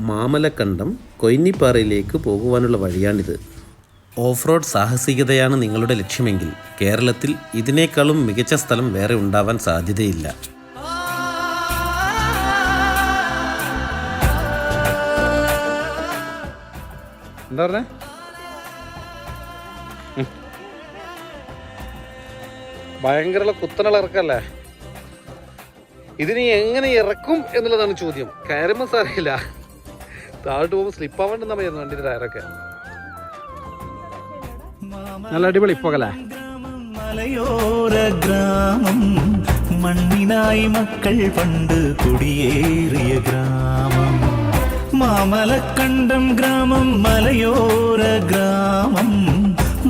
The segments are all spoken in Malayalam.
മാമലക്കണ്ടം കൊയിന്നിപ്പാറയിലേക്ക് പോകുവാനുള്ള വഴിയാണിത്. ഓഫ് റോഡ് സാഹസികതയാണ് നിങ്ങളുടെ ലക്ഷ്യമെങ്കിൽ കേരളത്തിൽ ഇതിനേക്കാളും മികച്ച സ്ഥലം വേറെ ഉണ്ടാവാൻ സാധ്യതയില്ല. എന്താ പറഞ്ഞേ? ഭയങ്കര കുത്തനുള്ള ഇറക്കല്ലേ? ഇതിനി എങ്ങനെ ഇറക്കും എന്നുള്ളതാണ് ചോദ്യം. കയറുമ്പോൾ സാറിയില്ല താഴോട്ട് പോകുമ്പോൾ സ്ലിപ്പ് ആവാണ്ടെന്നാ മതിയായിരുന്നു വണ്ടിയുടെ ടയറൊക്കെ നല്ല അടിപൊളി പോകലേ മലയോര ഗ്രാമം മണ്ണിനായി മക്കൾ പണ്ട് കുടിയേറിയ ഗ്രാമം. മാമലക്കണ്ടം ഗ്രാമം മലയോര ഗ്രാമം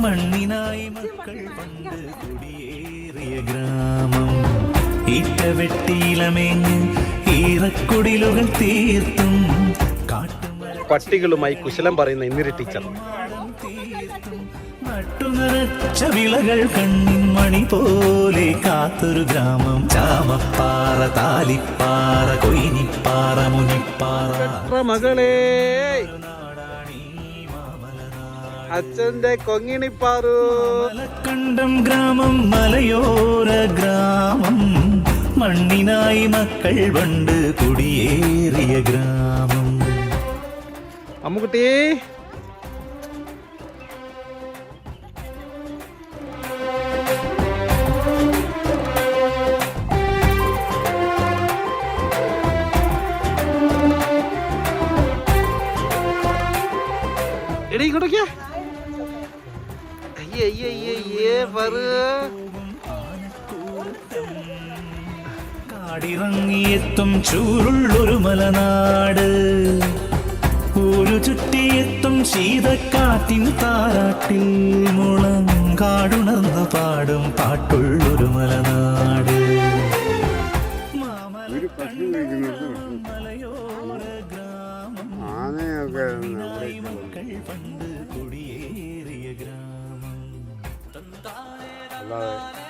മണ്ണിനായി മക്കൾ പണ്ട് കുടിയേറിയ ഗ്രാമം. ഈറ്റവെട്ടിയിലമേഞ്ഞ് ഈറക്കുടിലുകൾ തീർത്തും പട്ടികളുമായി കുശലം പറയുന്ന ഇന്ദിര ടീച്ചർ. നട്ടുനിറച്ച വിളകൾ കണ്ണിൻ മണി പോലെ കാത്തൊരു ഗ്രാമം. ചാമപ്പാറ താലിപ്പാറ കൊയിനിപ്പാറ മുനിപ്പാറ. മകളെ? അച്ഛന്റെ കൊങ്ങിണിപ്പാറു. മലക്കണ്ടം ഗ്രാമം മലയോര ഗ്രാമം. മണ്ണിനായി മക്കൾ പണ്ട് കുടിയേറിയ ഗ്രാമം. അമ്മുക്കുട്ടി. എടീ പറ കാടിറങ്ങിയെത്തും ചൂരുള്ളൊരു മലനാട്. ഒരു ചുറ്റിയെത്തും ശീതക്കാറ്റിൻ താരാട്ടിൽ മുളങ്കാടുണർന്നു പാടും പാട്ടുള്ളൊരു മലനാട്. മലയോര ഗ്രാമം. ആനയൊക്കെ നമ്മുടെ മക്കൾ പണ്ട് കുടിയേറിയ ഗ്രാമം. അല്ലാതെ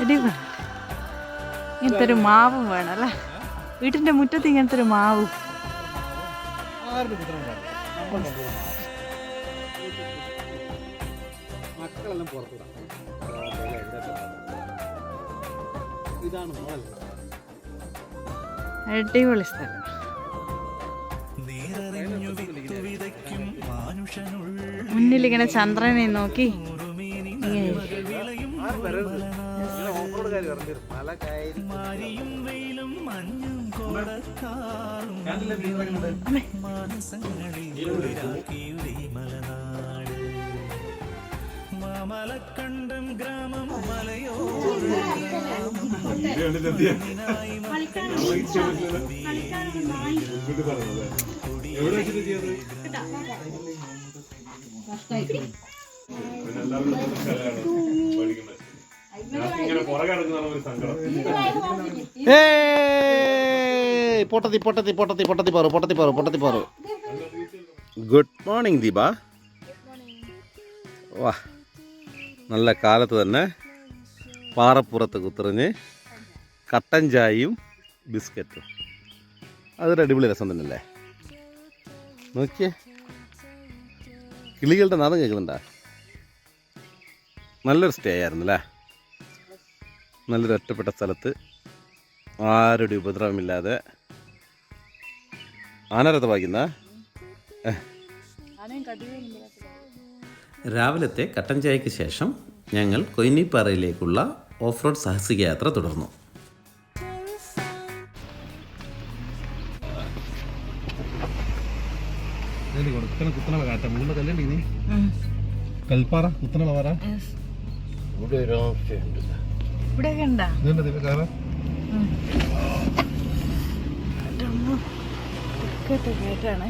അടിപൊളി. ഇങ്ങനത്തെ ഒരു മാവും വേണം അല്ലേ? വീട്ടിന്റെ മുറ്റത്ത് ഇങ്ങനത്തെ ഒരു മാവും. മക്കളെല്ലാം പുറത്തുവിടാം ഇതാണ് മോളല്ല അടിപൊളി സ്ഥലം. മുന്നിലിങ്ങനെ വിത്തു വിതയ്ക്കും മാനുഷനുള്ള മുന്നിൽ ഇങ്ങനെ ചന്ദ്രനെ നോക്കി ഓഫ്റോഡുകാർ പറഞ്ഞു മല കയറി മാരിയും വെയിലും മഞ്ഞും കോടക്കാറും മാനസങ്ങളിൽ മലനാട്. മാമലക്കണ്ടം ഗ്രാമം മലയോ ഏയ് പൊട്ടത്തി പൊട്ടത്തി പൊട്ടത്തി പൊട്ടത്തി പാറു പൊട്ടത്തി പാറു പൊട്ടത്തി പാറു. Good morning Deepa. വാ നല്ല കാലത്ത് തന്നെ പാറപ്പുറത്ത് കുത്തിറിഞ്ഞ് കട്ടൻ ചായയും ബിസ്ക്കറ്റും. അതൊരു അടിപൊളി രസം തന്നെയല്ലേ? നോക്കിയേ. കിളികളുടെ നാദം കേൾക്കുന്നുണ്ടാ? നല്ലൊരു സ്റ്റേ ആയിരുന്നു അല്ലേ? നല്ലൊരു ഒറ്റപ്പെട്ട സ്ഥലത്ത് ആരുടെ ഉപദ്രവമില്ലാതെ ആനരഥ വായിക്കുന്ന രാവിലത്തെ കട്ടൻ ചായക്ക് ശേഷം ഞങ്ങൾ കൊയിനിപ്പാറയിലേക്കുള്ള ഓഫ് റോഡ് സാഹസിക യാത്ര തുടർന്നു കൽപ്പാറ കുത്തനുള്ള പാറ? ഇവിടെ ഒരു ഇതുണ്ട് ദീപ കയറാൻ കേട്ടാണ്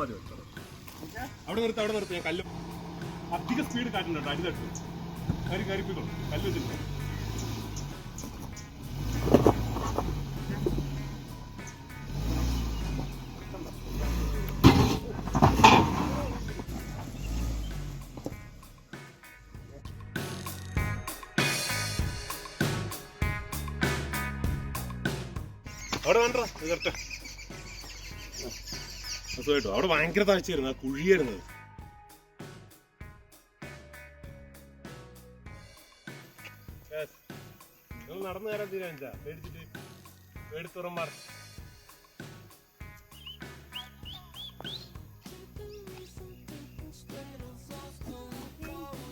മതി. അവിടെ നിർത്തി അവിടെ നിർത്തി. ഞാൻ കല്ല് അധിക സ്പീഡ് കാട്ടുന്നുണ്ട് അടി തട്ടി. കരി കരിപ്പിക്കണം കല്ല് വെച്ചിട്ടുണ്ട്. അവിടെ വേണ്ട കറക്റ്റ് സുഖമായിട്ടോ അവിടെ ഭയങ്കര താഴ്ചയായിരുന്നു. ആ കുഴിയായിരുന്നു നടന്നു തരാൻ തീരുമാനിച്ചാ? പേടിച്ചിട്ട്. പേടിത്തുറമാർ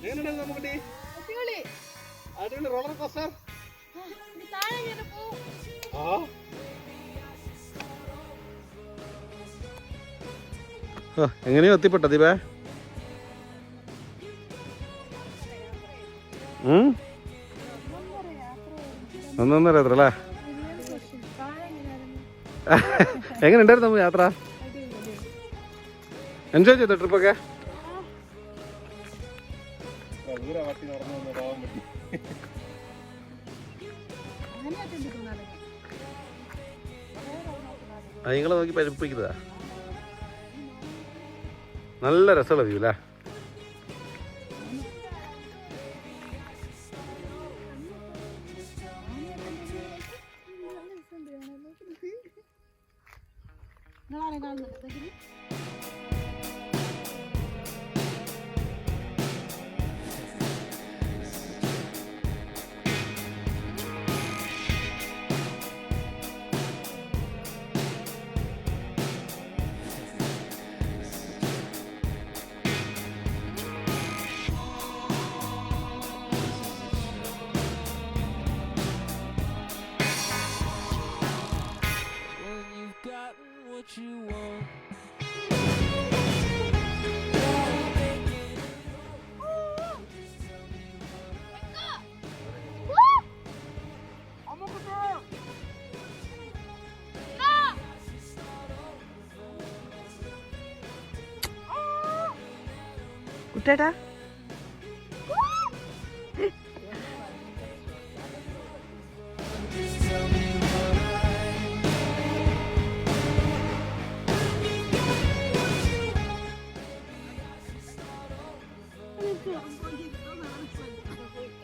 എങ്ങനെയുണ്ട് നമുക്ക് അടിപൊളി. Roller coaster. ആ. എങ്ങനെയോ എത്തിപ്പെട്ട ദീപേ? ഒന്നൊന്നര എത്ര അല്ലേ? എങ്ങനെ ഉണ്ടായിരുന്നു യാത്ര? എൻജോയ് ചെയ്തോ ട്രിപ്പൊക്കെ നിങ്ങളെ നോക്കി പരിപ്പിക്കുന്നതാ நல்ல ரசம் வியூல കുട്ടേട്ടാ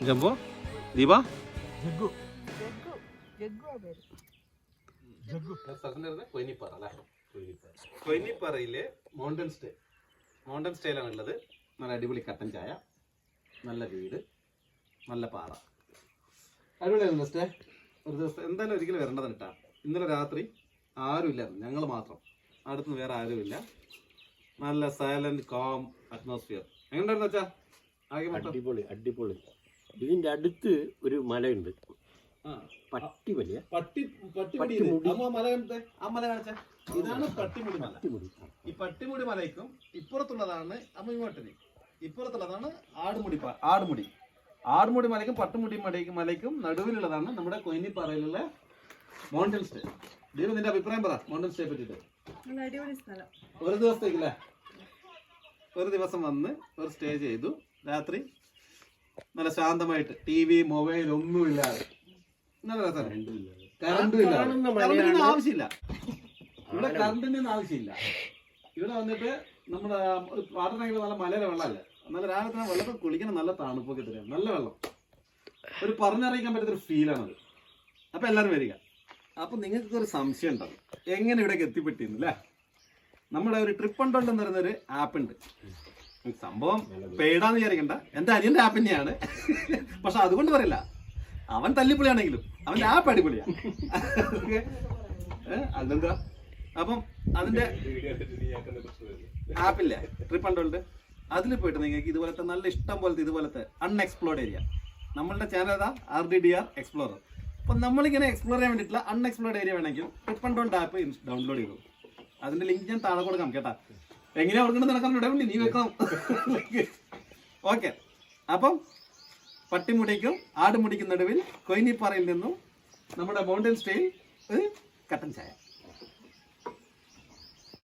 ജംബോ ദീപ? കൊയിനിപ്പാറയിലെ മൗണ്ടൻ സ്റ്റേ മൗണ്ടൻ സ്റ്റേയിലാണ് ഉള്ളത്. നല്ല അടിപൊളി കട്ടൻ ചായ. നല്ല വീട്. നല്ല പാറ അടിപൊളിയായിരുന്നു സ്റ്റേ ഒരു ദിവസം എന്തായാലും ഒരിക്കലും വരേണ്ടതാണ് കേട്ടാ ഇന്നലെ രാത്രി ആരുമില്ലായിരുന്നു ഞങ്ങൾ മാത്രം. അടുത്ത് വേറെ ആരുമില്ല നല്ല സൈലന്റ് കോം അറ്റ്മോസ്ഫിയർ എങ്ങനെയുണ്ടായിരുന്നു വെച്ചാ ആകെ മൊത്തം? അടിപൊളി അടിപൊളി. ഇതിന്റെ അടുത്ത് ഒരു മലയുണ്ട്. ആ. പട്ടി വലിയ പട്ടി പട്ടിമുടി പട്ടിമുടി. അമ്മ മല കണ്ടേ ആ മല കാണിച്ച. ഇതാണ് പട്ടിമുടി മല. പട്ടിമുടി. ഈ പട്ടിമുടി മലയ്ക്കും ഇപ്പുറത്തുള്ളതാണ് അമ്മ ഇങ്ങോട്ടിന്. ഇപ്പുറത്തുള്ളതാണ് ആടുമുടി ആടുമുടി. ആടുമുടി മലയ്ക്കും പട്ടുമുടി മലയ്ക്കും മലയ്ക്കും നടുവിലുള്ളതാണ് നമ്മുടെ കൊയിനിപ്പാറയിലുള്ള മൗണ്ടൻ സ്റ്റേ ദീപ നിന്റെ അഭിപ്രായം പറ മൗണ്ടൻ സ്റ്റേ പറ്റിയിട്ട്. സ്ഥലം. ഒരു ദിവസത്തേക്കില്ലേ? ഒരു ദിവസം വന്ന് ഒരു സ്റ്റേ ചെയ്തു. രാത്രി നല്ല ശാന്തമായിട്ട് ടി വി മൊബൈൽ ഒന്നും ഇല്ലാതെ. നല്ല രസമാണ് കറണ്ടും ഇല്ല. ആവശ്യമില്ല. ഇവിടെ കറണ്ടിന്റെ ഒന്നും ആവശ്യമില്ല. ഇവിടെ വന്നിട്ട് നമ്മുടെ വാട്ടർ ടാങ്കിൽ നല്ല മലയിലെ വെള്ളമല്ലേ? നല്ല രാവിലെ തന്നെ വെള്ളത്തിൽ കുളിക്കണം നല്ല തണുപ്പൊക്കെ തരാം നല്ല വെള്ളം. ഒരു പറഞ്ഞറിയിക്കാൻ പറ്റുന്ന ഒരു ഫീലാണത് അപ്പൊ എല്ലാവരും വരിക. അപ്പൊ നിങ്ങൾക്ക് ഒരു സംശയം ഉണ്ടാവും. എങ്ങനെ ഇവിടേക്ക് എത്തിപ്പെട്ടിരുന്നു അല്ലേ നമ്മുടെ ഒരു ട്രിപ്പ് ഉണ്ടോ എന്ന് പറയുന്നൊരു ആപ്പ് ഉണ്ട്. സംഭവം പേടാന്ന് വിചാരിക്കണ്ട. എന്റെ അനിയന്റെ ആപ്പ് തന്നെയാണ്. പക്ഷെ അതുകൊണ്ട് പറയില്ല. അവൻ തല്ലിപ്പൊളിയാണെങ്കിലും അവന്റെ ആപ്പ് അടിപൊളിയാ. ഏ, അതെന്താ അപ്പം അതിന്റെ ആപ്പില്ലേ ട്രിപ്പ് അണ്ടോൾഡ് അതിൽ പോയിട്ട് നിങ്ങൾക്ക് ഇതുപോലത്തെ നല്ല ഇഷ്ടം പോലത്തെ ഇതുപോലത്തെ അൺഎക്സ്പ്ലോർഡ് ഏരിയ നമ്മളുടെ ചാനൽ ഏതാ? R D D R explorer അപ്പം നമ്മളിങ്ങനെ എക്സ്പ്ലോർ ചെയ്യാൻ വേണ്ടിയിട്ടുള്ള അൺഎക്സ്പ്ലോർഡ് ഏരിയ വേണമെങ്കിൽ ട്രിപ്പ് ഡോണ്ട് ആപ്പ് ഡൗൺലോഡ് ചെയ്തു. അതിന്റെ ലിങ്ക് ഞാൻ താഴെ കൊടുക്കാം കേട്ടാ. എങ്ങനെയാ കൊടുക്കുന്നത് നടക്കാൻ ഇടപെടി നീ വെക്കണം ഓക്കെ അപ്പം പട്ടിമുടിക്കും ആടുമുടിക്കും നടുവിൽ കൊയിനിപ്പാറയിൽ നിന്നും നമ്മുടെ മൗണ്ടൻ സ്റ്റൈൽ കട്ടൻ ചായ.